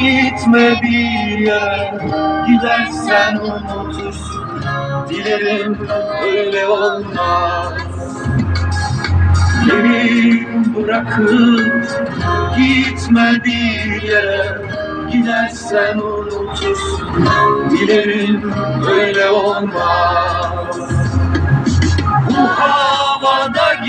Gitme bir yere. Gidersen unutursun. Dilerim öyle olmaz. Beni bırakıp gitme bir yere. Gidersen unutursun. Dilerim öyle olmaz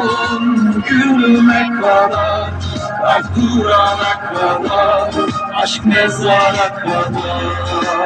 Son günüme kadar Kalp durana kadar Aşk mezara kadar